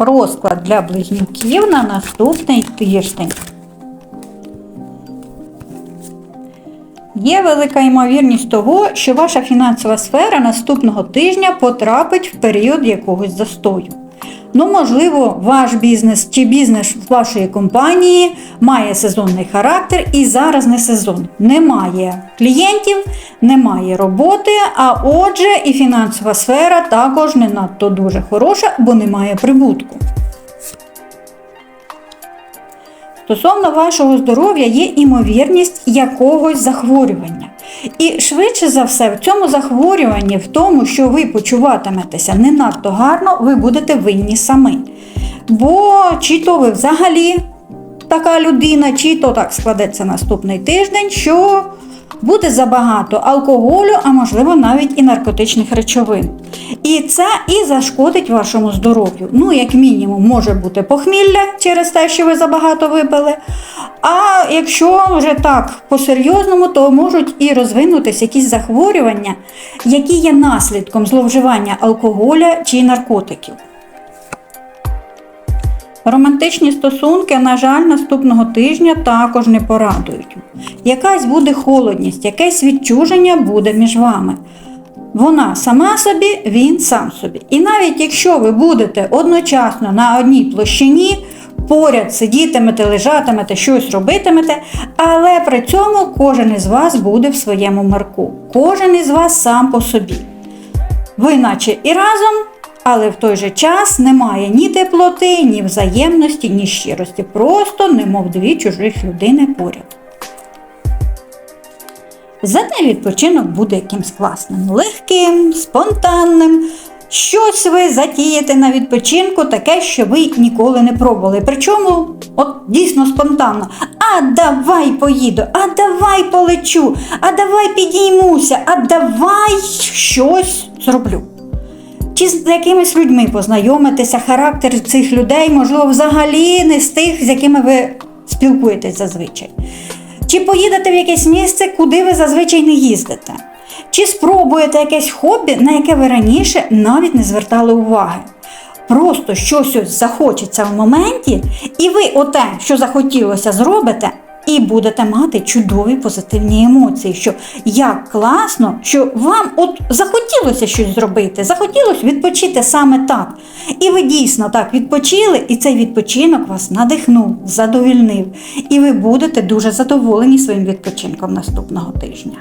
розклад для близнюків на наступний тиждень. Є велика ймовірність того, що ваша фінансова сфера наступного тижня потрапить в період якогось застою. Ну, можливо, ваш бізнес чи бізнес вашої компанії має сезонний характер і зараз не сезон. Немає клієнтів, немає роботи, а отже, і фінансова сфера також не надто дуже хороша, бо немає прибутку. Стосовно вашого здоров'я є імовірність якогось захворювання. І швидше за все, в цьому захворюванні, в тому, що ви почуватиметеся не надто гарно, ви будете винні самі. Бо чи то ви взагалі така людина, чи то так складеться наступний тиждень, що буде забагато алкоголю, а можливо навіть і наркотичних речовин. І це і зашкодить вашому здоров'ю. Ну, як мінімум, може бути похмілля через те, що ви забагато випили. А якщо вже так по-серйозному, то можуть і розвинутися якісь захворювання, які є наслідком зловживання алкоголя чи наркотиків. Романтичні стосунки, на жаль, наступного тижня також не порадують. Якась буде холодність, якесь відчуження буде між вами. Вона сама собі, він сам собі. І навіть якщо ви будете одночасно на одній площині, поряд сидітимете, лежатимете, щось робитимете, але при цьому кожен із вас буде в своєму марку. Кожен із вас сам по собі. Ви наче і разом, але в той же час немає ні теплоти, ні взаємності, ні щирості. Просто немов дві чужих людини поряд. Зате відпочинок буде якимсь класним, легким, спонтанним. Щось ви затієте на відпочинку, таке, що ви ніколи не пробували. Причому, от дійсно спонтанно. А давай поїду, а давай полечу, а давай підіймуся, а давай щось зроблю. Чи з якимись людьми познайомитися, характер цих людей, можливо, взагалі не з тих, з якими ви спілкуєтесь зазвичай. Чи поїдете в якесь місце, куди ви зазвичай не їздите? Чи спробуєте якесь хобі, на яке ви раніше навіть не звертали уваги? Просто щось ось захочеться в моменті, і ви оте, що захотілося, зробите, і будете мати чудові позитивні емоції, що як класно, що вам от захотілося щось зробити, захотілося відпочити саме так. І ви дійсно так відпочили, і цей відпочинок вас надихнув, задовільнив. І ви будете дуже задоволені своїм відпочинком наступного тижня.